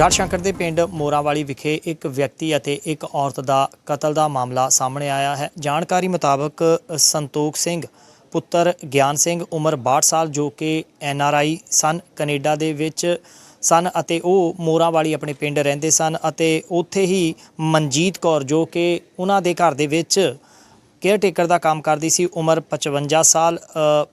ਗੜਸ਼ੰਕਰ ਦੇ ਪਿੰਡ ਮੋਰਾਵਾਲੀ ਵਿਖੇ ਇੱਕ ਵਿਅਕਤੀ ਅਤੇ ਇੱਕ ਔਰਤ ਦਾ ਕਤਲ ਦਾ ਮਾਮਲਾ ਸਾਹਮਣੇ ਆਇਆ ਹੈ। ਜਾਣਕਾਰੀ ਮੁਤਾਬਕ ਸੰਤੋਖ ਸਿੰਘ, ਪੁੱਤਰ ਗਿਆਨ ਸਿੰਘ ਉਮਰ 62 ਸਾਲ ਜੋ ਕਿ N R I son, Canada ਦੇ ਵਿੱਚ ਸਨ ਅਤੇ ਉਹ ਮੋਰਾਵਾਲੀ ਆਪਣੇ ਪਿੰਡ ਰਹਿੰਦੇ ਸਨ ਅਤੇ ਉੱਥੇ ਹੀ ਮਨਜੀਤ ਕੌਰ ਜੋ ਕਿ ਉਹਨਾਂ ਦੇ ਘਰ ਦੇ ਵਿੱਚ ਕੇਅਰ ਟੇਕਰ ਦਾ ਕੰਮ ਕਰਦੀ ਸੀ, ਉਮਰ 55 ਸਾਲ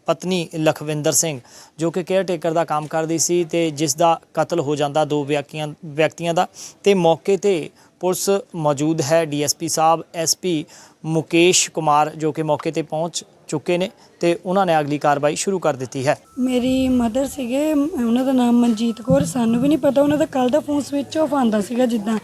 ਪਤਨੀ ਲਖਵਿੰਦਰ ਸਿੰਘ, ਜੋ ਕਿ ਕੇਅਰ ਟੇਕਰ ਦਾ ਕੰਮ ਕਰਦੀ ਸੀ ਤੇ ਜਿਸ ਦਾ ਕਤਲ ਹੋ ਜਾਂਦਾ ਦੋ ਵਿਅਕਤੀਆਂ ਵਿਅਕਤੀਆਂ ਦਾ। ਤੇ ਮੌਕੇ ਤੇ ਪੁਲਿਸ ਮੌਜੂਦ ਹੈ, ਡੀਐਸਪੀ ਸਾਹਿਬ, ਐਸਪੀ ਮੁਕੇਸ਼ ਕੁਮਾਰ, ਜੋ ਕਿ ਮੌਕੇ ਤੇ ਪਹੁੰਚ ਚੁੱਕੇ ਨੇ ਤੇ ਉਹਨਾਂ ਨੇ ਅਗਲੀ ਕਾਰਵਾਈ ਸ਼ੁਰੂ ਕਰ ਦਿੱਤੀ ਹੈ। ਮੇਰੀ ਮਦਰ ਸੀਗੇ, ਉਹਨਾਂ ਦਾ ਨਾਮ ਮਨਜੀਤ ਕੌਰ, ਸਾਨੂੰ ਵੀ ਨਹੀਂ ਪਤਾ, ਉਹਨਾਂ ਦਾ ਕੱਲ ਦਾ ਫੋਨ ਸਵਿਚ ਆਫ ਆਂਦਾ ਸੀਗਾ ਜਿੱਦਾਂ।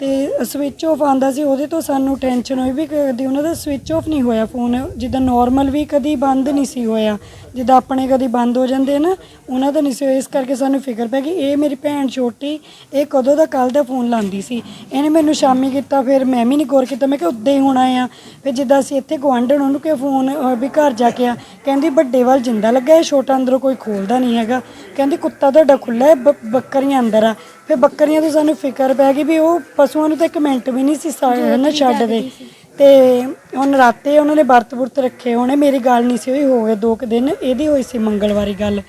ਤੇ ਸਵਿਚ ਆਫ ਆਂਦਾ ਸੀ ਉਹਦੇ ਤੋਂ ਸਾਨੂੰ ਟੈਨਸ਼ਨ ਹੋਈ ਵੀ ਕਦੀ ਉਹਨਾਂ ਦਾ ਸਵਿਚ ਆਫ ਨਹੀਂ ਹੋਇਆ ਫੋਨ ਜਿੱਦਾਂ ਨਾਰਮਲ ਵੀ ਕਦੀ ਬੰਦ ਨਹੀਂ ਸੀ ਹੋਇਆ ਜਿੱਦਾਂ ਆਪਣੇ ਕਦੀ ਬੰਦ ਹੋ ਜਾਂਦੇ ਨਾ ਉਹਨਾਂ ਦਾ ਨਹੀਂ ਸੀ ਹੋਇਆ ਇਸ ਕਰਕੇ ਸਾਨੂੰ ਫਿਕਰ ਪੈ ਗਈ ਇਹ ਮੇਰੀ ਭੈਣ ਛੋਟੀ ਇਹ ਕਦੋਂ ਦਾ ਕੱਲ ਦਾ ਫੋਨ ਲਾਂਦੀ ਸੀ। ਇਹਨੇ ਮੈਨੂੰ ਸ਼ਾਮੀ ਕੀਤਾ ਫਿਰ ਮੈਂ ਵੀ ਨਹੀਂ ਗੌਰ ਕੀਤਾ ਮੈਂ ਕਿਹਾ ਉੱਦਾਂ ਹੀ ਹੋਣਾ ਆ। ਫਿਰ ਜਿੱਦਾਂ ਅਸੀਂ ਇੱਥੇ ਗਵਾਂਢਣ ਉਹਨੂੰ ਕਿ ਫੋਨ ਅਹ, ਵੀ ਘਰ ਜਾ ਕੇ ਆ। ਕਹਿੰਦੀ ਵੱਡੇ ਵੱਲ ਜਿੰਦਾ ਲੱਗਾ ਹੈ ਛੋਟਾ ਅੰਦਰੋਂ ਕੋਈ ਖੋਲਦਾ ਨਹੀਂ ਹੈਗਾ। ਕਹਿੰਦੀ ਕੁੱਤਾ ਤੁਹਾਡਾ ਖੁੱਲਾ ਹੈ ਬ- ਬੱਕਰੀਆਂ ਅੰਦਰ ਆ। ਫਿਰ ਬੱਕਰੀਆਂ ਤੋਂ ਸਾਨੂੰ ਫਿਕਰ ਪੈ ਗਈ ਵੀ ਉਹ ਪਸ਼ੂਆਂ ਨੂੰ ਤਾਂ ਇੱਕ ਮਿੰਟ ਵੀ ਨਹੀਂ ਸੀ ਸਾ- ਨਾ ਛੱਡਦੇ। ਤੇ ਹੁਣ ਰਾਤੇ ਉਹਨਾਂ ਨੇ ਵਰਤ ਵੁਰਤ ਰੱਖੇ ਹੋਣੇ ਮੇਰੀ ਗੱਲ ਨਹੀਂ ਸੀ ਹੋਈ ਹੋ ਗਏ ਦੋ ਕੁ ਦਿਨ ਇਹਦੀ ਹੋਈ ਸੀ ਮੰਗਲਵਾਰੀ ਗੱਲ।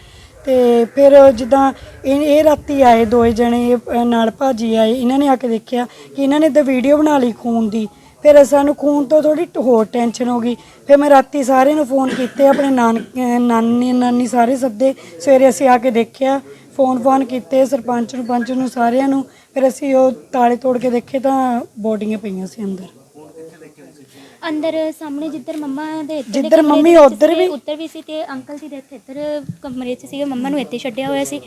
ਤੇ ਫਿਰ ਜਿੱਦਾਂ ਇਹ ਇਹ ਰਾਤੀ ਆਏ ਦੋਏ ਜਣੇ ਇਹ, ਅ, ਨਾਲ ਭਾਜੀ ਆਏ ਇਹਨਾਂ ਨੇ ਆ ਕੇ ਦੇਖਿਆ ਕਿ ਇਹਨਾਂ ਨੇ ਤਾਂ ਵੀਡੀਓ ਬਣਾ ਲਈ ਖੂਨ ਦੀ। ਫਿਰ ਸਾਨੂੰ ਖੂਨ ਤੋਂ ਥੋੜੀ ਹੋਰ ਟੈਨਸ਼ਨ ਹੋ ਗਈ। ਫਿਰ ਮੈਂ ਰਾਤੀ ਸਾਰਿਆਂ ਨੂੰ ਫੋਨ ਕੀਤੇ ਆਪਣੇ ਨਾਨ ਨਾਨੀ ਨਾਨੀ ਸਾਰੇ ਸੱਦੇ। ਸਵੇਰੇ ਅਸੀਂ ਆ ਕੇ ਦੇਖਿਆ ਫੋਨ ਫੋਨ ਕੀਤੇ ਸਰਪੰਚ ਨੂੰ, ਪੰਚ ਨੂੰ, ਸਾਰਿਆਂ ਨੂੰ, ਫਿਰ ਅਸੀਂ ਉਹ ਤਾਲੇ ਤੋੜ ਕੇ ਦੇਖੇ ਤਾਂ ਬੋਡੀਆਂ ਪਈਆਂ ਸੀ ਅੰਦਰ। ਅੰਦਰ ਸਾਹਮਣੇ ਜਿੱਧਰ ਮੰਮਾ ਦੇ ਇੱਧਰ ਦੇ ਜਿੱਧਰ ਕਮਰੇ ਮੰਮੀ ਦੇ ਵਿੱਚ ਉੱਧਰ ਵੀ? ਉੱਧਰ ਵੀ ਸੀ ਤੇ ਅੰਕਲ ਦੀ ਡੈਥ ਇੱਧਰ ਕਮਰੇ 'ਚ ਸੀਗੇ ਮੰਮਾ ਨੂੰ ਇੱਥੇ ਛੱਡਿਆ ਹੋਇਆ ਸੀ।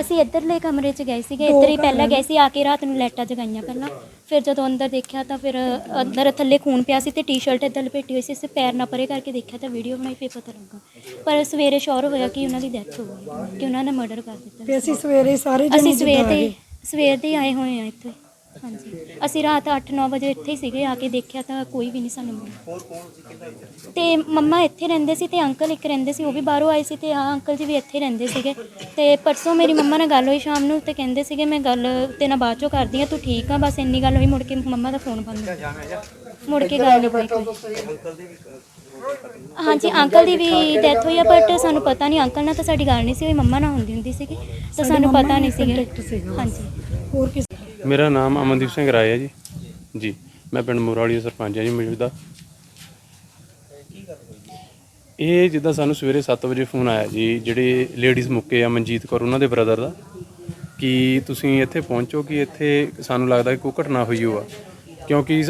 ਅਸੀਂ ਇੱਧਰਲੇ ਕਮਰੇ 'ਚ ਗਏ ਸੀਗੇ ਇੱਧਰ ਹੀ ਪਹਿਲਾਂ ਗਏ ਸੀ ਆ ਕੇ ਰਾਤ ਨੂੰ ਲਾਈਟਾਂ ਜਗਾਈਆਂ ਪਹਿਲਾਂ। ਫਿਰ ਜਦੋਂ ਅੰਦਰ ਦੇਖਿਆ ਤਾਂ ਫਿਰ ਅੰਦਰ ਥੱਲੇ ਖੂਨ ਪਿਆ ਸੀ ਤੇ ਟੀ-ਸ਼ਰਟ ਇੱਧਰ ਲਪੇਟੀ ਹੋਈ ਸੀ ਅਸੀਂ ਪੈਰ ਨਾ ਪਰੇ ਕਰਕੇ ਦੇਖਿਆ ਤਾਂ ਵੀਡੀਓ ਬਣਾਈ ਫਿਰ ਪਤਾ ਲੱਗਾ। ਪਰ ਸਵੇਰੇ ਸ਼ੋਰ ਹੋਇਆ ਕਿ ਉਹਨਾਂ ਦੀ ਡੈਥ ਹੋ ਗਈ ਕਿ ਉਹਨਾਂ ਨੇ ਮਰਡਰ ਕਰ ਦਿੱਤਾ। ਤੇ ਅਸੀਂ ਸਵੇਰੇ ਸਾਰੇ ਜਣੇ ਅਸੀਂ ਸਵੇਰ ਦੇ। ਸਵੇਰ ਦੇ ਆਏ ਹੋਏ ਆ ਇੱਥੇ। ਹਾਂਜੀ। ਅਸੀਂ ਰਾਤ 8-9 ਵਜੇ ਇੱਥੇ ਹੀ ਸੀਗੇ ਆ ਕੇ ਦੇਖਿਆ ਤਾਂ ਕੋਈ ਵੀ ਨਹੀਂ ਸਾਨੂੰ ਮਿਲਿਆ। ਤੇ ਮੰਮਾ ਇੱਥੇ ਰਹਿੰਦੇ ਸੀ ਤੇ ਅੰਕਲ ਇੱਕ ਰਹਿੰਦੇ ਸੀ ਉਹ ਵੀ ਬਾਹਰੋਂ ਆਏ ਸੀ ਤੇ ਆ ਅੰਕਲ ਜੀ ਵੀ ਇੱਥੇ ਰਹਿੰਦੇ ਸੀਗੇ। ਤੇ ਪਰਸੋਂ ਮੇਰੀ ਮੰਮਾ ਨਾਲ ਗੱਲ ਹੋਈ ਸ਼ਾਮ ਨੂੰ ਤੇ ਕਹਿੰਦੇ ਸੀਗੇ ਮੈਂ ਗੱਲ ਤੇ ਨਾਲ ਬਾਅਦ ਚੋਂ ਕਰਦੀ ਆ ਤੂੰ ਠੀਕ ਆ ਬਸ ਇੰਨੀ ਗੱਲ ਹੋਈ ਮੁੜ ਕੇ ਮੰਮਾ ਦਾ ਫੋਨ ਬੰਦ ਮੁੜ ਕੇ ਗੱਲ ਨਹੀਂ ਹੋਈ ਕੋਈ। ਹਾਂਜੀ ਅੰਕਲ ਦੀ ਵੀ ਡੈਥ ਹੋਈ ਆ ਬਟ ਸਾਨੂੰ ਪਤਾ ਨਹੀਂ ਅੰਕਲ ਨਾਲ ਤਾਂ ਸਾਡੀ ਗੱਲ ਨਹੀਂ ਸੀ ਹੋਈ ਮੰਮਾ ਨਾਲ ਹੁੰਦੀ ਹੁੰਦੀ ਸੀਗੀ ਤਾਂ ਸਾਨੂੰ ਪਤਾ ਨਹੀਂ ਸੀਗਾ। ਹਾਂਜੀ। ਹੋਰ ਕਿਸ ਮੇਰਾ ਨਾਮ ਅਮਨਦੀਪ ਸਿੰਘ ਰਾਏ ਹੈ ਜੀ। ਜੀ, ਮੈਂ ਪਿੰਡ ਮੋਰਾਲੀ ਦਾ ਸਰਪੰਚ ਹਾਂ ਜੀ, ਮੌਜੂਦਾ। ਇਹ ਜਿੱਦਾਂ ਸਾਨੂੰ ਸਵੇਰੇ 7 ਵਜੇ ਫੋਨ ਆਇਆ ਜੀ, ਜਿਹੜੇ ਲੇਡੀਜ਼ ਮੁੱਕੇ ਆ, ਮਨਜੀਤ ਕੌਰ, ਉਹਨਾਂ ਦੇ ਬ੍ਰਦਰ ਦਾ, ਕਿ ਤੁਸੀਂ ਇੱਥੇ ਪਹੁੰਚੋ ਕਿ ਇੱਥੇ ਸਾਨੂੰ ਲੱਗਦਾ ਕਿ ਕੋਈ ਘਟਨਾ ਹੋਈ ਹੋਆ। ਕਿਉਂਕਿ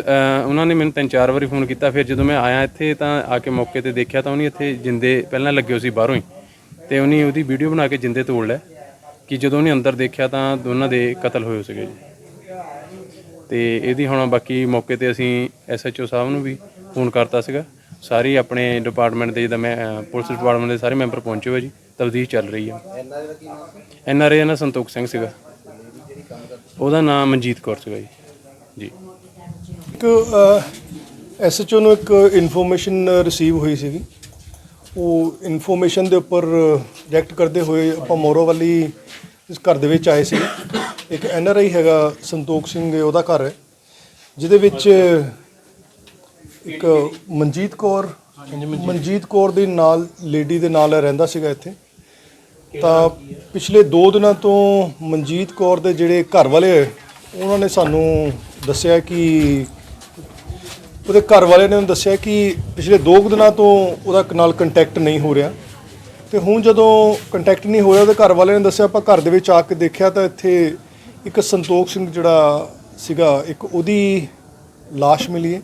ਉਹਨਾਂ ਨੇ ਮੈਨੂੰ ਤਿੰਨ ਚਾਰ ਵਾਰੀ ਫੋਨ ਕੀਤਾ, ਫਿਰ ਜਦੋਂ ਮੈਂ ਆਇਆ ਇੱਥੇ ਤਾਂ ਆ ਕੇ ਮੌਕੇ ਤੇ ਦੇਖਿਆ ਤਾਂ ਉਹਨੇ ਇੱਥੇ ਜਿੰਦੇ ਪਹਿਲਾਂ ਲੱਗੇ ਹੋ ਸੀ ਬਾਹਰੋਂ ਹੀ। ਤੇ ਉਹਨੇ ਉਹਦੀ ਵੀਡੀਓ ਬਣਾ ਕੇ ਜਿੰਦੇ ਤੋੜ ਲਿਆ, ਕਿ ਜਦੋਂ ਉਹਨੇ ਅੰਦਰ ਦੇਖਿਆ ਤਾਂ ਦੋਨਾਂ ਦੇ ਕਤਲ ਹੋਏ ਸੀਗੇ ਜੀ। ਤੇ ਇਹਦੀ ਹੁਣ ਬਾਕੀ ਮੌਕੇ ਤੇ ਅਸੀਂ ਐਸਐਚਓ ਸਾਹਿਬ ਨੂੰ ਵੀ ਫੋਨ ਕਰਤਾ ਸੀਗਾ। ਸਾਰੇ ਆਪਣੇ ਡਿਪਾਰਟਮੈਂਟ ਦੇ ਜਿੱਦਾਂ ਮੈਂ ਪੁਲਿਸ ਡਿਪਾਰਟਮੈਂਟ ਦੇ ਸਾਰੇ ਮੈਂਬਰ ਪਹੁੰਚੇ ਹੋਏ ਜੀ। ਤਬਦੀਲ ਚੱਲ ਰਹੀ ਹੈ ਐਨਆਰਏ ਨਾਲ ਸੰਤੋਖ ਸਿੰਘ ਸੀਗਾ। ਉਹਦਾ ਨਾਮ ਮਨਜੀਤ ਕੌਰ ਸੀਗਾ ਜੀ। ਜੀ। ਇੱਕ ਐਸਐਚਓ ਨੂੰ ਇੱਕ ਇਨਫੋਰਮੇਸ਼ਨ ਰਿਸੀਵ ਹੋਈ ਸੀਗੀ। ਉਹ ਇਨਫੋਰਮੇਸ਼ਨ ਦੇ ਉੱਪਰ ਰਿਐਕਟ ਕਰਦੇ ਹੋਏ ਆਪਾਂ ਮੋਰੋਵਾਲੀ ਇਸ ਘਰ ਦੇ ਵਿੱਚ ਆਏ ਸੀ ਇੱਕ ਐਨਆਰਆਈ ਹੈਗਾ ਸੰਤੋਖ ਸਿੰਘ ਉਹਦਾ ਘਰ ਹੈ। ਜਿਹਦੇ ਵਿੱਚ ਇੱਕ ਮਨਜੀਤ ਕੌਰ ਮਨਜੀਤ। ਕੌਰ ਦੇ ਨਾਲ ਲੇਡੀ ਦੇ ਨਾਲ ਰਹਿੰਦਾ ਸੀਗਾ ਇੱਥੇ। ਤਾਂ ਪਿਛਲੇ 2 ਦਿਨਾਂ ਤੋਂ ਮਨਜੀਤ ਕੌਰ ਦੇ ਜਿਹੜੇ ਘਰ ਵਾਲੇ ਹੈ, ਉਹਨਾਂ ਨੇ ਸਾਨੂੰ ਦੱਸਿਆ ਕਿ ਉਹਦੇ ਘਰ ਵਾਲੇ ਨੇ ਉਹਨੂੰ ਦੱਸਿਆ ਕਿ ਪਿਛਲੇ 2 ਦਿਨਾਂ ਤੋਂ ਉਹਦਾ ਨਾਲ ਕੰਟੈਕਟ ਨਹੀਂ ਹੋ ਰਿਹਾ। ਤੇ ਹੁਣ ਜਦੋਂ ਕੰਟੈਕਟ ਨਹੀਂ ਹੋਇਆ ਉਹਦੇ ਘਰ ਵਾਲੇ ਨੇ ਦੱਸਿਆ ਆਪਾਂ ਘਰ ਦੇ ਵਿੱਚ ਆ ਕੇ ਦੇਖਿਆ ਤਾਂ ਇੱਥੇ ਇੱਕ ਸੰਤੋਖ ਸਿੰਘ ਜਿਹੜਾ ਸੀਗਾ, ਇੱਕ ਉਹਦੀ ਲਾਸ਼ ਮਿਲੀ ਹੈ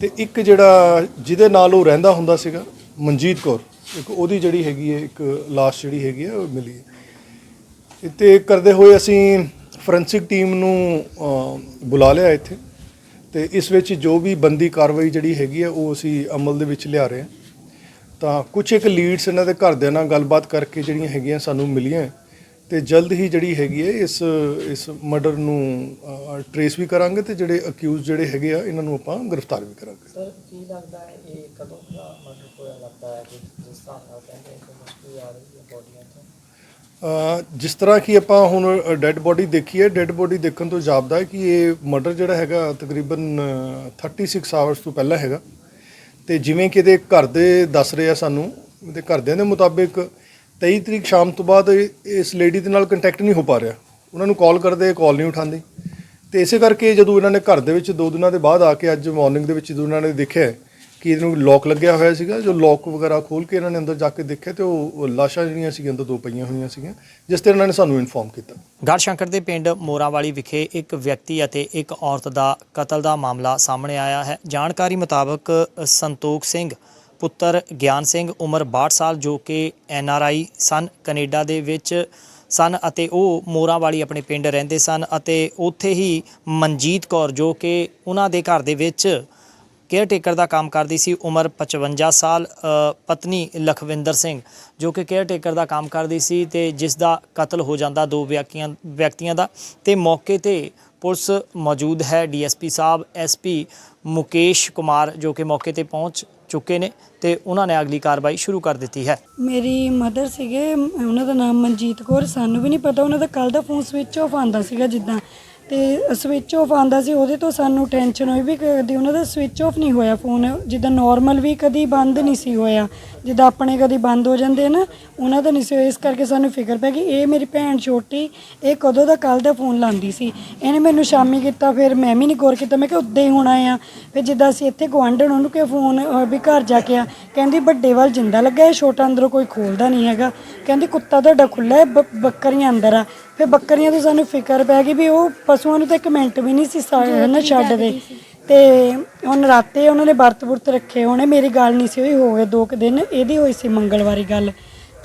ਤੇ ਇੱਕ ਜਿਹੜਾ ਜਿਹਦੇ ਨਾਲ ਉਹ ਰਹਿੰਦਾ ਹੁੰਦਾ ਸੀਗਾ, ਮਨਜੀਤ ਕੌਰ, ਇੱਕ ਉਹਦੀ ਜਿਹੜੀ ਹੈਗੀ ਹੈ, ਇੱਕ ਲਾਸ਼ ਜਿਹੜੀ ਹੈਗੀ ਹੈ, ਉਹ ਮਿਲੀ ਹੈ। ਇੱਥੇ ਕਰਦੇ ਹੋਏ ਅਸੀਂ ਫੋਰੈਂਸਿਕ ਟੀਮ ਨੂੰ ਬੁਲਾ ਲਿਆ ਇੱਥੇ ਤੇ ਇਸ ਵਿੱਚ ਜੋ ਵੀ ਬੰਦੀ ਕਾਰਵਾਈ ਜਿਹੜੀ ਹੈਗੀ ਹੈ, ਉਹ ਅਸੀਂ ਅਮਲ ਦੇ ਵਿੱਚ ਲਿਆ ਰਹੇ ਹਾਂ। ਤਾਂ ਕੁਝ ਇੱਕ ਲੀਡਸ ਇਹਨਾਂ ਦੇ ਘਰਦਿਆਂ ਨਾਲ ਗੱਲਬਾਤ ਕਰਕੇ ਜਿਹੜੀਆਂ ਹੈਗੀਆਂ ਸਾਨੂੰ ਮਿਲੀਆਂ ਤੇ ਜਲਦ ਹੀ ਜਿਹੜੀ ਹੈਗੀ ਹੈ ਇਸ ਇਸ ਮਰਡਰ ਨੂੰ ਟਰੇਸ ਵੀ ਕਰਾਂਗੇ ਤੇ ਜਿਹੜੇ ਅਕਿਊਜ਼ ਜਿਹੜੇ ਹੈਗੇ ਆ ਇਹਨਾਂ ਨੂੰ ਆਪਾਂ ਗ੍ਰਿਫਤਾਰ ਵੀ ਕਰਾਂਗੇ। ਸਰ ਕੀ ਲੱਗਦਾ ਹੈ ਇਹ ਕਦੋਂ ਦਾ ਮਰਡਰ ਹੋਇਆ ਲੱਗਦਾ ਹੈ ਜਿਸ ਹਿਸਾਬ ਨਾਲ ਕਹਿੰਦੇ ਕਿ ਮੁਸ਼ਕਿਲ ਆ ਰਹੀ ਹੈ ਬੋਡੀਆਂ ਤੋਂ ਜਿਸ ਤਰ੍ਹਾਂ ਕਿ ਆਪਾਂ ਹੁਣ ਡੈੱਡ ਬੋਡੀ ਦੇਖੀ ਹੈ ਡੈੱਡ ਬੋਡੀ ਦੇਖਣ ਤੋਂ ਜਾਪਦਾ ਹੈ ਕਿ ਇਹ ਮਰਡਰ ਜਿਹੜਾ ਹੈਗਾ ਤਕਰੀਬਨ ਅ, 36 ਆਵਰਸ ਤੋਂ ਪਹਿਲਾਂ ਹੈਗਾ। ਤੇ ਜਿਵੇਂ ਕਿ ਇਹਦੇ ਘਰ ਦੇ ਦੱਸ ਰਹੇ ਆ ਸਾਨੂੰ ਇਹਦੇ ਘਰਦਿਆਂ ਦੇ ਮੁਤਾਬਿਕ 23 ਤਰੀਕ ਸ਼ਾਮ ਤੋਂ ਬਾਅਦ ਇਸ ਲੇਡੀ ਦੇ ਨਾਲ ਕੰਟੈਕਟ ਨਹੀਂ ਹੋ ਪਾ ਰਿਹਾ। ਉਹਨਾਂ ਨੂੰ ਕਾਲ ਕਰਦੇ ਕਾਲ ਨਹੀਂ ਉਠਾਉਂਦੀ। ਤੇ ਇਸੇ ਕਰਕੇ ਜਦੋਂ ਇਹਨਾਂ ਨੇ ਘਰ ਦੇ ਵਿੱਚ ਦੋ ਦਿਨਾਂ ਦੇ ਬਾਅਦ ਆ ਕੇ ਅੱਜ ਮਾਰਨਿੰਗ ਦੇ ਵਿੱਚ ਜਦੋਂ ਇਹਨਾਂ ਨੇ ਦੇਖਿਆ ਕਿ ਇਹਨੂੰ ਲੋਕ ਲੱਗਿਆ ਹੋਇਆ ਸੀਗਾ, ਜੋ ਲੋਕ ਵਗੈਰਾ ਖੋਲ ਕੇ ਇਹਨਾਂ ਨੇ ਅੰਦਰ ਜਾ ਕੇ ਦੇਖਿਆ ਤੇ ਉਹ ਉਹ ਲਾਸ਼ਾਂ ਜਿਹੜੀਆਂ ਸੀਗੀਆਂ ਅੰਦਰ ਦੋ ਪਈਆਂ ਹੋਈਆਂ ਸੀਗੀਆਂ, ਜਿਸ ਤੇ ਇਹਨਾਂ ਨੇ ਸਾਨੂੰ ਇਨਫੋਰਮ ਕੀਤਾ। ਗੜਸ਼ੰਕਰ ਦੇ ਪਿੰਡ ਮੋਰਾਵਾਲੀ ਵਿਖੇ ਇੱਕ ਵਿਅਕਤੀ ਅਤੇ ਇੱਕ ਔਰਤ ਦਾ ਕਤਲ ਦਾ ਮਾਮਲਾ ਸਾਹਮਣੇ ਆਇਆ ਹੈ। ਜਾਣਕਾਰੀ ਮੁਤਾਬਕ ਸੰਤੋਖ ਸਿੰਘ ਪੁੱਤਰ ਗਿਆਨ ਸਿੰਘ ਉਮਰ 62 ਸਾਲ ਜੋ ਕਿ N R I son, Canada ਦੇ ਵਿੱਚ ਸਨ ਅਤੇ ਉਹ ਮੋਰਾਂ ਵਾਲੀ ਆਪਣੇ ਪਿੰਡ ਰਹਿੰਦੇ ਸਨ ਅਤੇ ਉੱਥੇ ਹੀ ਮਨਜੀਤ ਕੌਰ ਜੋ ਕਿ ਉਹਨਾਂ ਦੇ ਘਰ ਦੇ ਵਿੱਚ ਕੇਅਰ ਟੇਕਰ ਦਾ ਕੰਮ ਕਰਦੀ ਸੀ, ਉਮਰ 55 ਸਾਲ ਪਤਨੀ ਲਖਵਿੰਦਰ ਸਿੰਘ ਜੋ ਕਿ ਕੇਅਰ ਟੇਕਰ ਦਾ ਕੰਮ ਕਰਦੀ ਸੀ ਤੇ ਜਿਸ ਦਾ ਕਤਲ ਹੋ ਜਾਂਦਾ ਦੋ ਵਿਅਕਤੀਆਂ ਵਿਅਕਤੀਆਂ ਦਾ ਤੇ ਮੌਕੇ ਤੇ ਪੁਲਿਸ ਮੌਜੂਦ ਹੈ ਡੀਐਸਪੀ ਸਾਹਿਬ ਐਸਪੀ ਮੁਕੇਸ਼ ਕੁਮਾਰ ਜੋ ਕਿ ਮੌਕੇ ਤੇ ਪਹੁੰਚ ਚੁੱਕੇ ਨੇ ਤੇ ਉਹਨਾਂ ਨੇ ਅਗਲੀ ਕਾਰਵਾਈ ਸ਼ੁਰੂ ਕਰ ਦਿੱਤੀ ਹੈ। ਮੇਰੀ ਮਦਰ ਸੀਗੇ, ਉਹਨਾਂ ਦਾ ਨਾਮ ਮਨਜੀਤ ਕੌਰ, ਸਾਨੂੰ ਵੀ ਨਹੀਂ ਪਤਾ, ਉਹਨਾਂ ਦਾ ਕੱਲ ਦਾ ਫੋਨ ਸਵਿਚ ਆਫ ਆਂਦਾ ਸੀਗਾ ਜਿੱਦਾਂ। ਤੇ ਸਵਿਚ ਆਫ ਆਂਦਾ ਸੀ ਉਹਦੇ ਤੋਂ ਸਾਨੂੰ ਟੈਨਸ਼ਨ ਹੋਈ ਵੀ ਕਦੀ ਉਹਨਾਂ ਦਾ ਸਵਿਚ ਆਫ ਨਹੀਂ ਹੋਇਆ ਫੋਨ ਜਿੱਦਾਂ ਨਾਰਮਲ ਵੀ ਕਦੀ ਬੰਦ ਨਹੀਂ ਸੀ ਹੋਇਆ ਜਿੱਦਾਂ ਆਪਣੇ ਕਦੀ ਬੰਦ ਹੋ ਜਾਂਦੇ ਆ ਨਾ ਉਹਨਾਂ ਦਾ ਨਹੀਂ ਸੀ ਹੋਇਆ ਇਸ ਕਰਕੇ ਸਾਨੂੰ ਫਿਕਰ ਪੈ ਗਈ ਇਹ ਮੇਰੀ ਭੈਣ ਛੋਟੀ ਇਹ ਕਦੋਂ ਦਾ ਕੱਲ ਦਾ ਫੋਨ ਲਾਂਦੀ ਸੀ। ਇਹਨੇ ਮੈਨੂੰ ਸ਼ਾਮੀ ਕੀਤਾ ਫਿਰ ਮੈਂ ਵੀ ਨਹੀਂ ਗੌਰ ਕੀਤਾ ਮੈਂ ਕਿਹਾ ਉੱਦਾਂ ਹੀ ਹੋਣਾ ਆ। ਫਿਰ ਜਿੱਦਾਂ ਅਸੀਂ ਇੱਥੇ ਗੁਆਂਢਣ ਉਹਨੂੰ ਕਿ ਫੋਨ ਅਹ, ਵੀ ਘਰ ਜਾ ਕੇ ਆ। ਕਹਿੰਦੀ ਵੱਡੇ ਵੱਲ ਜਿੰਦਾ ਲੱਗਾ ਹੈ ਛੋਟਾ ਅੰਦਰੋਂ ਕੋਈ ਖੋਲਦਾ ਨਹੀਂ ਹੈਗਾ। ਕਹਿੰਦੀ ਕੁੱਤਾ ਤੁਹਾਡਾ ਖੁੱਲਾ ਹੈ ਬ- ਬੱਕਰੀਆਂ ਅੰਦਰ ਆ। ਫਿਰ ਬੱਕਰੀਆਂ ਤੋਂ ਸਾਨੂੰ ਫਿਕਰ ਪੈ ਗਈ ਵੀ ਉਹ ਪਸ਼ੂਆਂ ਨੂੰ ਤਾਂ ਇੱਕ ਮਿੰਟ ਵੀ ਨਹੀਂ ਸੀ ਸਾ- ਨਾ ਛੱਡਦੇ। ਤੇ ਹੁਣ ਰਾਤੇ ਉਹਨਾਂ ਨੇ ਵਰਤ ਵੁਰਤ ਰੱਖੇ ਹੋਣੇ ਮੇਰੀ ਗੱਲ ਨਹੀਂ ਸੀ ਹੋਈ ਹੋ ਗਏ ਦੋ ਕੁ ਦਿਨ ਇਹਦੀ ਹੋਈ ਸੀ ਮੰਗਲਵਾਰੀ ਗੱਲ।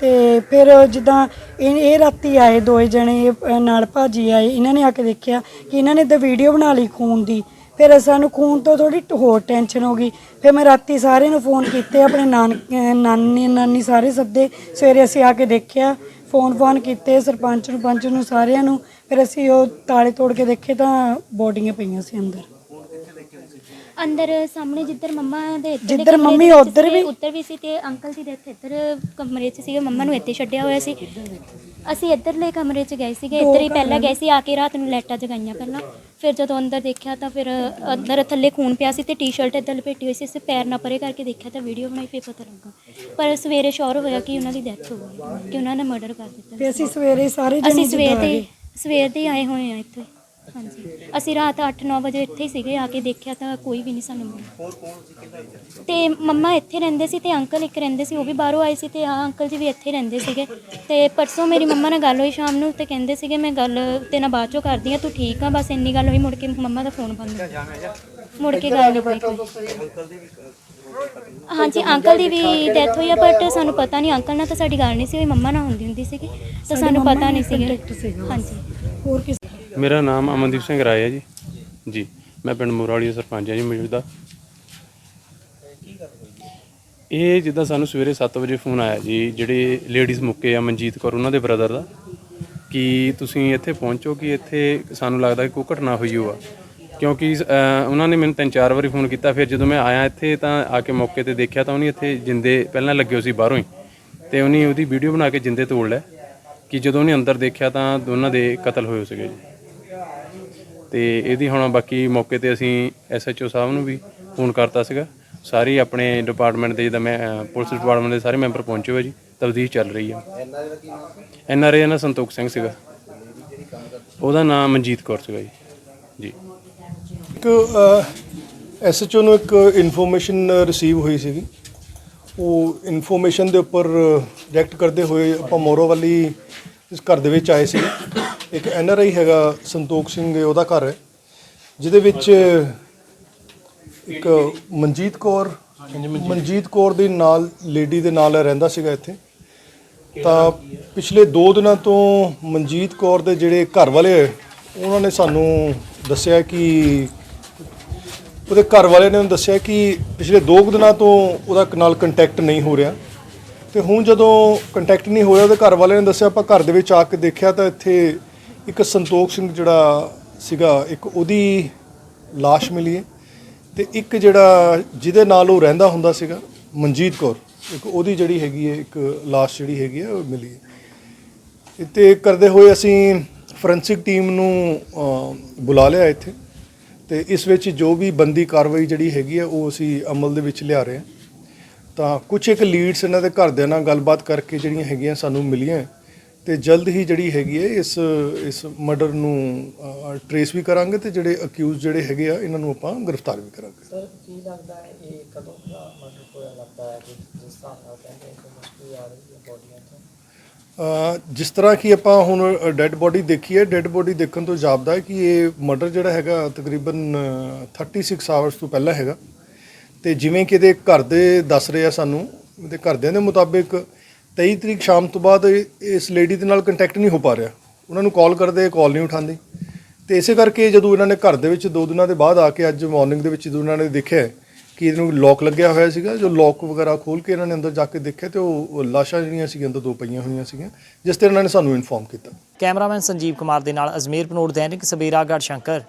ਤੇ ਫਿਰ ਜਿੱਦਾਂ ਇਹ ਇਹ ਰਾਤੀ ਆਏ ਦੋਏ ਜਣੇ ਇਹ, ਅ, ਨਾਲ ਭਾਜੀ ਆਏ ਇਹਨਾਂ ਨੇ ਆ ਕੇ ਦੇਖਿਆ ਕਿ ਇਹਨਾਂ ਨੇ ਤਾਂ ਵੀਡੀਓ ਬਣਾ ਲਈ ਖੂਨ ਦੀ। ਫਿਰ ਸਾਨੂੰ ਖੂਨ ਤੋਂ ਥੋੜੀ ਹੋਰ ਟੈਨਸ਼ਨ ਹੋ ਗਈ। ਫਿਰ ਮੈਂ ਰਾਤੀ ਸਾਰਿਆਂ ਨੂੰ ਫੋਨ ਕੀਤੇ ਆਪਣੇ ਨਾਨ ਨਾਨੀ ਨਾਨੀ ਸਾਰੇ ਸੱਦੇ। ਸਵੇਰੇ ਅਸੀਂ ਆ ਕੇ ਦੇਖਿਆ ਫੋਨ ਫੋਨ ਕੀਤੇ ਸਰਪੰਚ ਨੂੰ, ਪੰਚ ਨੂੰ, ਸਾਰਿਆਂ ਨੂੰ, ਫਿਰ ਅਸੀਂ ਉਹ ਤਾਲੇ ਤੋੜ ਕੇ ਦੇਖੇ ਤਾਂ ਬੋਡੀਆਂ ਪਈਆਂ ਸੀ ਅੰਦਰ। ਅੰਦਰ ਸਾਹਮਣੇ ਜਿੱਧਰ ਮੰਮਾ ਦੇ ਇੱਧਰ ਦੇ ਜਿੱਧਰ ਕਮਰੇ ਮੰਮੀ ਦੇ ਵਿੱਚ ਉੱਧਰ ਵੀ? ਉੱਧਰ ਵੀ ਸੀ ਤੇ ਅੰਕਲ ਜੀ ਦੇ ਇੱਥੇ ਇੱਧਰ ਕਮਰੇ 'ਚ ਸੀਗੇ ਮੰਮਾ ਨੂੰ ਇੱਥੇ ਛੱਡਿਆ ਹੋਇਆ ਸੀ। ਅਸੀਂ ਇੱਧਰਲੇ ਕਮਰੇ 'ਚ ਗਏ ਸੀਗੇ ਇੱਧਰ ਹੀ ਪਹਿਲਾਂ ਗਏ ਸੀ ਆ ਕੇ ਰਾਤ ਨੂੰ ਲਾਈਟਾਂ ਜਗਾਈਆਂ ਪਹਿਲਾਂ। ਫਿਰ ਜਦੋਂ ਅੰਦਰ ਦੇਖਿਆ ਤਾਂ ਫਿਰ ਅੰਦਰ ਥੱਲੇ ਖੂਨ ਪਿਆ ਸੀ ਤੇ ਟੀ-ਸ਼ਰਟ ਇੱਧਰ ਲਪੇਟੀ ਹੋਈ ਸੀ ਅਸੀਂ ਪੈਰ ਨਾ ਪਰੇ ਕਰਕੇ ਦੇਖਿਆ ਤਾਂ ਵੀਡੀਓ ਬਣਾਈ ਫਿਰ ਪਤਾ ਲੱਗਾ। ਪਰ ਸਵੇਰੇ ਸ਼ੋਰ ਹੋਇਆ ਕਿ ਉਹਨਾਂ ਦੀ ਡੈਥ ਹੋ ਗਈ ਕਿ ਉਹਨਾਂ ਨੇ ਮਰਡਰ ਕਰ ਦਿੱਤਾ। ਤੇ ਅਸੀਂ ਸਵੇਰੇ ਸਾਰੇ ਜਣੇ ਅਸੀਂ ਸਵੇਰ ਦੇ। ਸਵੇਰ ਦੇ ਆਏ ਹੋਏ ਆ ਇੱਥੇ। ਹਾਂਜੀ। ਅਸੀਂ ਰਾਤ 8-9 ਵਜੇ ਇੱਥੇ ਹੀ ਸੀਗੇ ਆ ਕੇ ਦੇਖਿਆ ਤਾਂ ਕੋਈ ਵੀ ਨਹੀਂ ਸਾਨੂੰ ਮਿਲਿਆ। ਤੇ ਮੰਮਾ ਇੱਥੇ ਰਹਿੰਦੇ ਸੀ ਤੇ ਅੰਕਲ ਇੱਕ ਰਹਿੰਦੇ ਸੀ ਉਹ ਵੀ ਬਾਹਰੋਂ ਆਏ ਸੀ ਤੇ ਆ ਅੰਕਲ ਜੀ ਵੀ ਇੱਥੇ ਰਹਿੰਦੇ ਸੀਗੇ। ਤੇ ਪਰਸੋਂ ਮੇਰੀ ਮੰਮਾ ਨਾਲ ਗੱਲ ਹੋਈ ਸ਼ਾਮ ਨੂੰ ਤੇ ਕਹਿੰਦੇ ਸੀਗੇ ਮੈਂ ਗੱਲ ਤੇ ਨਾਲ ਬਾਅਦ ਚੋਂ ਕਰਦੀ ਆ ਤੂੰ ਠੀਕ ਆ ਬਸ ਇੰਨੀ ਗੱਲ ਹੋਈ ਮੁੜ ਕੇ ਮੰਮਾ ਦਾ ਫੋਨ ਬੰਦ ਮੁੜ ਕੇ ਗੱਲ ਨਹੀਂ ਹੋਈ ਕੋਈ। ਹਾਂਜੀ ਅੰਕਲ ਦੀ ਵੀ ਡੈਥ ਹੋਈ ਆ ਬਟ ਸਾਨੂੰ ਪਤਾ ਨਹੀਂ ਅੰਕਲ ਨਾਲ ਤਾਂ ਸਾਡੀ ਗੱਲ ਨਹੀਂ ਸੀ ਹੋਈ ਮੰਮਾ ਨਾਲ ਹੁੰਦੀ ਹੁੰਦੀ ਸੀਗੀ ਤਾਂ ਸਾਨੂੰ ਪਤਾ ਨਹੀਂ ਸੀਗਾ। ਹਾਂਜੀ। ਹੋਰ ਕਿਸ ਮੇਰਾ ਨਾਮ ਅਮਨਦੀਪ ਸਿੰਘ ਰਾਏ ਹੈ ਜੀ। ਜੀ ਮੈਂ ਪਿੰਡ ਮੋਰਾਲੀ ਦਾ ਸਰਪੰਚ ਹਾਂ ਜੀ ਮੌਜੂਦਾ। ਇਹ ਜਿੱਦਾਂ ਸਾਨੂੰ ਸਵੇਰੇ 7 ਵਜੇ ਫੋਨ ਆਇਆ ਜੀ ਜਿਹੜੇ ਲੇਡੀਜ਼ ਮੁੱਕੇ ਆ ਮਨਜੀਤ ਕੌਰ ਉਹਨਾਂ ਦੇ ਬ੍ਰਦਰ ਦਾ ਕਿ ਤੁਸੀਂ ਇੱਥੇ ਪਹੁੰਚੋ ਕਿ ਇੱਥੇ ਸਾਨੂੰ ਲੱਗਦਾ ਕਿ ਕੋਈ ਘਟਨਾ ਹੋਈ ਹੋਆ। ਕਿਉਂਕਿ ਅਹ, ਉਹਨਾਂ ਨੇ ਮੈਨੂੰ ਤਿੰਨ ਚਾਰ ਵਾਰੀ ਫੋਨ ਕੀਤਾ ਫਿਰ ਜਦੋਂ ਮੈਂ ਆਇਆ ਇੱਥੇ ਤਾਂ ਆ ਕੇ ਮੌਕੇ ਤੇ ਦੇਖਿਆ ਤਾਂ ਉਹਨੇ ਇੱਥੇ ਜਿੰਦੇ ਪਹਿਲਾਂ ਲੱਗੇ ਹੋਏ ਸੀ ਬਾਹਰੋਂ ਹੀ ਤੇ ਉਹਨੇ ਉਹਦੀ ਵੀਡੀਓ ਬਣਾ ਕੇ ਜਿੰਦੇ ਤੋੜ ਲਿਆ। ਕਿ ਜਦੋਂ ਉਹਨੇ ਅੰਦਰ ਦੇਖਿਆ ਤਾਂ ਦੋਨਾਂ ਦੇ ਕਤਲ ਹੋਏ ਸੀਗੇ ਜੀ। ਤੇ ਇਹਦੀ ਹੁਣ ਬਾਕੀ ਮੌਕੇ ਤੇ ਅਸੀਂ ਐਸਐਚਓ ਸਾਹਿਬ ਨੂੰ ਵੀ ਫੋਨ ਕਰਤਾ ਸੀਗਾ। ਸਾਰੇ ਆਪਣੇ ਡਿਪਾਰਟਮੈਂਟ ਦੇ ਜਿੱਦਾਂ ਮੈਂ ਪੁਲਿਸ ਡਿਪਾਰਟਮੈਂਟ ਦੇ ਸਾਰੇ ਮੈਂਬਰ ਪਹੁੰਚੇ ਹੋਏ ਜੀ। ਤਬਦੀਲ ਚੱਲ ਰਹੀ ਹੈ ਐਨਆਰਏ ਨਾਲ ਸੰਤੋਖ ਸਿੰਘ ਸੀਗਾ। ਉਹਦਾ ਨਾਮ ਮਨਜੀਤ ਕੌਰ ਸੀਗਾ ਜੀ। ਜੀ। ਇੱਕ ਐਸਐਚਓ ਨੂੰ ਇੱਕ ਇਨਫੋਰਮੇਸ਼ਨ ਰਿਸੀਵ ਹੋਈ ਸੀਗੀ। ਉਹ ਇਨਫੋਰਮੇਸ਼ਨ ਦੇ ਉੱਪਰ ਰਿਐਕਟ ਕਰਦੇ ਹੋਏ ਆਪਾਂ ਮੋਰੋਵਾਲੀ ਇਸ ਘਰ ਦੇ ਵਿੱਚ ਆਏ ਸੀ। ਇੱਕ ਐਨਆਰਆਈ ਹੈਗਾ ਸੰਤੋਖ ਸਿੰਘ ਉਹਦਾ ਘਰ ਹੈ। ਜਿਹਦੇ ਵਿੱਚ ਇੱਕ ਮਨਜੀਤ ਕੌਰ ਮਨਜੀਤ। ਕੌਰ ਦੇ ਨਾਲ ਲੇਡੀ ਦੇ ਨਾਲ ਰਹਿੰਦਾ ਸੀਗਾ ਇੱਥੇ। ਤਾਂ ਪਿਛਲੇ 2 ਦਿਨਾਂ ਤੋਂ ਮਨਜੀਤ ਕੌਰ ਦੇ ਜਿਹੜੇ ਘਰ ਵਾਲੇ ਉਹਨਾਂ ਨੇ ਸਾਨੂੰ ਦੱਸਿਆ ਕਿ ਉਹਦੇ ਘਰ ਵਾਲੇ ਨੇ ਉਹਨੂੰ ਦੱਸਿਆ ਕਿ ਪਿਛਲੇ 2 ਦਿਨਾਂ ਤੋਂ ਉਹਦਾ ਨਾਲ ਕੰਟੈਕਟ ਨਹੀਂ ਹੋ ਰਿਹਾ। ਤੇ ਹੁਣ ਜਦੋਂ ਕੰਟੈਕਟ ਨਹੀਂ ਹੋਇਆ ਉਹਦੇ ਘਰ ਵਾਲੇ ਨੇ ਦੱਸਿਆ, ਆਪਾਂ ਘਰ ਦੇ ਵਿੱਚ ਆ ਕੇ ਦੇਖਿਆ ਤਾਂ ਇੱਥੇ ਇੱਕ ਸੰਤੋਖ ਸਿੰਘ ਜਿਹੜਾ ਸੀਗਾ, ਇੱਕ ਉਹਦੀ ਲਾਸ਼ ਮਿਲੀ ਹੈ। ਤੇ ਇੱਕ ਜਿਹੜਾ ਜਿਹਦੇ ਨਾਲ ਉਹ ਰਹਿੰਦਾ ਹੁੰਦਾ ਸੀਗਾ, ਮਨਜੀਤ ਕੌਰ, ਇੱਕ ਉਹਦੀ ਜਿਹੜੀ ਹੈਗੀ ਹੈ, ਇੱਕ ਲਾਸ਼ ਜਿਹੜੀ ਹੈਗੀ ਹੈ, ਉਹ ਮਿਲੀ ਹੈ। ਇੱਥੇ ਕਰਦੇ ਹੋਏ ਅਸੀਂ ਫੋਰੈਂਸਿਕ ਟੀਮ ਨੂੰ ਬੁਲਾ ਲਿਆ ਇੱਥੇ। ਤੇ ਇਸ ਵਿੱਚ ਜੋ ਵੀ ਬੰਦੀ ਕਾਰਵਾਈ ਜਿਹੜੀ ਹੈਗੀ ਆ, ਉਹ ਅਸੀਂ ਅਮਲ ਦੇ ਵਿੱਚ ਲਿਆ ਰਹੇ ਹਾਂ। ਤਾਂ ਕੁਝ ਇੱਕ ਲੀਡਸ ਇਹਨਾਂ ਦੇ ਘਰਦਿਆਂ ਨਾਲ ਗੱਲਬਾਤ ਕਰਕੇ ਜਿਹੜੀਆਂ ਹੈਗੀਆਂ ਸਾਨੂੰ ਮਿਲੀਆਂ ਤੇ ਜਲਦ ਹੀ ਜਿਹੜੀ ਹੈਗੀ ਹੈ, ਇਸ ਇਸ ਮਰਡਰ ਨੂੰ ਟਰੇਸ ਵੀ ਕਰਾਂਗੇ ਤੇ ਜਿਹੜੇ ਅਕਿਊਜ਼ ਜਿਹੜੇ ਹੈਗੇ ਆ, ਇਹਨਾਂ ਨੂੰ ਆਪਾਂ ਗ੍ਰਿਫਤਾਰ ਵੀ ਕਰਾਂਗੇ। ਸਰ, ਕੀ ਲੱਗਦਾ ਹੈ ਇਹ ਕਦੋਂ ਦਾ ਮਰਡਰ ਹੋਇਆ, ਲੱਗਦਾ ਹੈ ਜਿਸ ਹਿਸਾਬ ਨਾਲ ਕਹਿੰਦੇ ਕਿ ਮੁਸ਼ਕਿਲ ਆ ਰਹੀ ਹੈ ਬੋਡੀਆਂ ਤੋਂ ਜਿਸ ਤਰ੍ਹਾਂ ਕਿ ਆਪਾਂ ਹੁਣ ਡੈੱਡ ਬੋਡੀ ਦੇਖੀ ਹੈ ਡੈੱਡ ਬੋਡੀ ਦੇਖਣ ਤੋਂ ਜਾਪਦਾ ਹੈ ਕਿ ਇਹ ਮਰਡਰ ਜਿਹੜਾ ਹੈਗਾ ਤਕਰੀਬਨ ਅ, 36 ਆਵਰਸ ਤੋਂ ਪਹਿਲਾਂ ਹੈਗਾ। ਤੇ ਜਿਵੇਂ ਕਿ ਇਹਦੇ ਘਰ ਦੇ ਦੱਸ ਰਹੇ ਆ ਸਾਨੂੰ ਇਹਦੇ ਘਰਦਿਆਂ ਦੇ ਮੁਤਾਬਿਕ 23 ਤਰੀਕ ਸ਼ਾਮ ਤੋਂ ਬਾਅਦ ਇਸ ਲੇਡੀ ਦੇ ਨਾਲ ਕੰਟੈਕਟ ਨਹੀਂ ਹੋ ਪਾ ਰਿਹਾ। ਉਹਨਾਂ ਨੂੰ ਕਾਲ ਕਰਦੇ ਕਾਲ ਨਹੀਂ ਉਠਾਉਂਦੀ। ਤੇ ਇਸੇ ਕਰਕੇ ਜਦੋਂ ਇਹਨਾਂ ਨੇ ਘਰ ਦੇ ਵਿੱਚ ਦੋ ਦਿਨਾਂ ਦੇ ਬਾਅਦ ਆ ਕੇ ਅੱਜ ਮਾਰਨਿੰਗ ਦੇ ਵਿੱਚ ਜਦੋਂ ਇਹਨਾਂ ਨੇ ਦੇਖਿਆ ਕਿ ਇਹਨੂੰ ਲੋਕ ਲੱਗਿਆ ਹੋਇਆ ਸੀਗਾ, ਜੋ ਲੋਕ ਵਗੈਰਾ ਖੋਲ ਕੇ ਇਹਨਾਂ ਨੇ ਅੰਦਰ ਜਾ ਕੇ ਦੇਖਿਆ ਤੇ ਉਹ ਲਾਸ਼ਾਂ ਜਿਹੜੀਆਂ ਸੀਗੀਆਂ ਅੰਦਰ ਦੋ ਪਈਆਂ ਹੋਈਆਂ ਸੀਗੀਆਂ, ਜਿਸ ਤੇ ਇਹਨਾਂ ਨੇ ਸਾਨੂੰ ਇਨਫੋਰਮ ਕੀਤਾ। ਕੈਮਰਾਮੈਨ ਸੰਜੀਵ ਕੁਮਾਰ ਦੇ ਨਾਲ ਅਜਮੇਰ ਪਨੋਟ ਦੈਨਿਕ ਸਵੇਰਾ, ਗੜਸ਼ੰਕਰ।